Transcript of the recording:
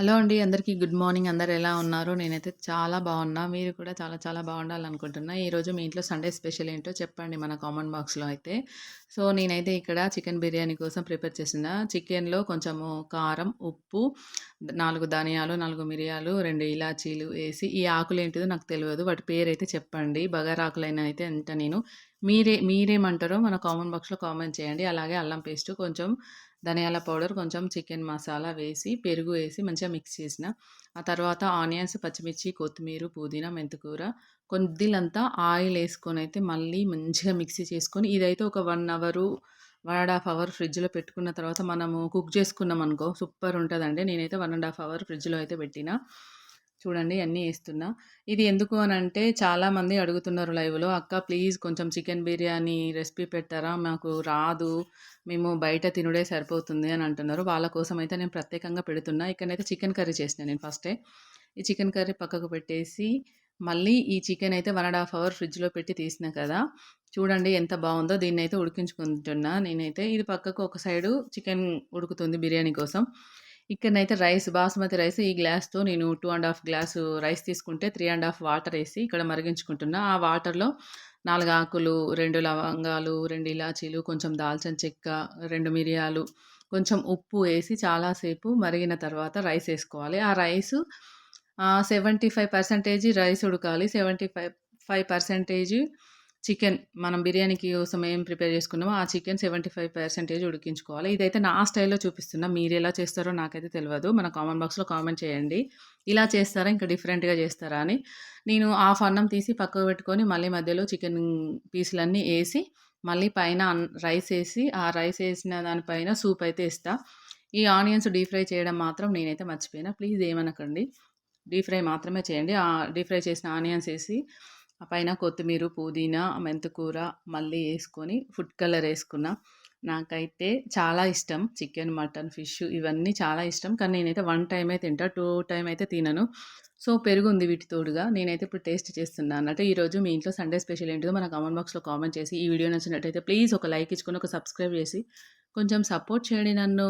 Hello అండి. అందరికీ good morning. అందరు ఎలా ఉన్నారు? నేనైతే చాలా బాగున్నా. మీరు కూడా చాలా చాలా బాగుండాలనుకుంటున్నా. ఈరోజు మీ ఇంట్లో సండే స్పెషల్ ఏంటో చెప్పండి మన కామెంట్ బాక్స్‌లో అయితే. సో, నేనైతే ఇక్కడ చికెన్ బిర్యానీ కోసం ప్రిపేర్ చేసిన చికెన్‌లో కొంచెము కారం, ఉప్పు, నాలుగు ధనియాలు, నాలుగు మిరియాలు, రెండు ఇలాచీలు వేసి ఈ ఆకులు ఏంటిదో నాకు తెలియదు వాటి పేరు అయితే చెప్పండి. బగారాకులైన అయితే అంట నేను. మీరే మీరేమంటారో మన కామెంట్ బాక్స్‌లో కామెంట్ చేయండి. అలాగే అల్లం పేస్ట్ కొంచెం ధనియాల పౌడర్, కొంచెం చికెన్ మసాలా వేసి, పెరుగు వేసి మంచిగా మిక్స్ చేసిన. ఆ తర్వాత ఆనియన్స్, పచ్చిమిర్చి, కొత్తిమీర, పుదీనా, మెంతికూర, కొద్దిలంతా ఆయిల్ వేసుకొని అయితే మళ్ళీ మంచిగా మిక్సీ చేసుకొని ఇదైతే ఒక one hour, one and half hour ఫ్రిడ్జ్‌లో పెట్టుకున్న తర్వాత మనము కుక్ చేసుకున్నాం అనుకో సూపర్ ఉంటుందండి నేనైతే వన్ అండ్ హాఫ్ అవర్ ఫ్రిడ్జ్‌లో అయితే పెట్టిన. చూడండి అన్నీ వేస్తున్నా ఇది ఎందుకు అని అంటే చాలామంది అడుగుతున్నారు లైవ్‌లో అక్క ప్లీజ్ కొంచెం చికెన్ బిర్యానీ రెసిపీ పెట్టారా మాకు రాదు. మేము బయట తినుడే సరిపోతుంది అని అంటున్నారు. వాళ్ళ కోసం అయితే నేను ప్రత్యేకంగా పెడుతున్నా. ఇక్కడనైతే చికెన్ కర్రీ చేసినా నేను ఫస్టే. ఈ చికెన్ కర్రీ పక్కకు పెట్టేసి, మళ్ళీ ఈ చికెన్ అయితే వన్ అండ్ హాఫ్ అవర్ ఫ్రిడ్జ్‌లో పెట్టి తీసినా కదా! చూడండి ఎంత బావుందో దీన్నైతే ఉడికించుకుంటున్నా నేనైతే. ఇది పక్కకు ఒక సైడు చికెన్ ఉడుకుతుంది బిర్యానీ కోసం. ఇక్కడనైతే రైస్ బాస్మతి రైస్ ఈ గ్లాస్‌తో నేను two and half glass rice తీసుకుంటే త్రీ అండ్ హాఫ్ వాటర్ వేసి ఇక్కడ మరిగించుకుంటున్నా. ఆ వాటర్‌లో నాలుగు ఆకులు, రెండు లవంగాలు, రెండు ఇలాచీలు, కొంచెం దాల్చిన చెక్క, రెండు మిరియాలు, కొంచెం ఉప్పు వేసి చాలాసేపు మరిగిన తర్వాత రైస్ వేసుకోవాలి ఆ రైసు ఆహ్, 75% రైస్ ఉడకాలి. 75% చికెన్ మనం బిర్యానీకి కోసం ఏం ప్రిపేర్ చేసుకున్నామో ఆ చికెన్ 75% ఉడికించుకోవాలి. ఇదైతే నా స్టైల్‌లో చూపిస్తున్నా. ఎలా చేస్తారో నాకైతే తెలియదు మన కామెంట్ బాక్స్‌లో కామెంట్ చేయండి. ఇలా చేస్తారా? ఇంకా డిఫరెంట్‌గా చేస్తారా అని. నేను హాఫ్ అన్నం తీసి పక్కకు పెట్టుకొని మళ్ళీ మధ్యలో చికెన్ పీసులన్నీ వేసి మళ్ళీ పైన అన్ రైస్ వేసి ఆ రైస్ వేసిన దానిపైన సూప్ అయితే ఇస్తా ఈ ఆనియన్స్ డీప్ ఫ్రై చేయడం మాత్రం నేనైతే మర్చిపోయినా. ప్లీజ్ ఏమనకండి. డీప్ ఫ్రై మాత్రమే చేయండి. డీప్ ఫ్రై చేసిన ఆనియన్స్ వేసి ఆ పైన కొత్తిమీర, పుదీనా, మెంతికూర మళ్ళీ వేసుకొని ఫుడ్ కలర్ వేసుకున్నా నాకైతే చాలా ఇష్టం. చికెన్, మటన్, ఫిష్ ఇవన్నీ చాలా ఇష్టం. కానీ నేనైతే వన్ టైమే తింటా. టూ టైం అయితే తినను. సో, పెరుగుంది వీటి తోడుగా. నేనైతే ఇప్పుడు టేస్ట్ చేస్తున్నా అన్నట్టు. ఈరోజు మీ ఇంట్లో సండే స్పెషల్ ఏంటిదో మన కామెంట్ బాక్స్‌లో కామెంట్ చేసి, ఈ వీడియో నచ్చినట్టయితే ప్లీజ్ ఒక లైక్ ఇచ్చుకొని, ఒక సబ్స్క్రైబ్ చేసి, కొంచెం సపోర్ట్ చేయండి నన్ను.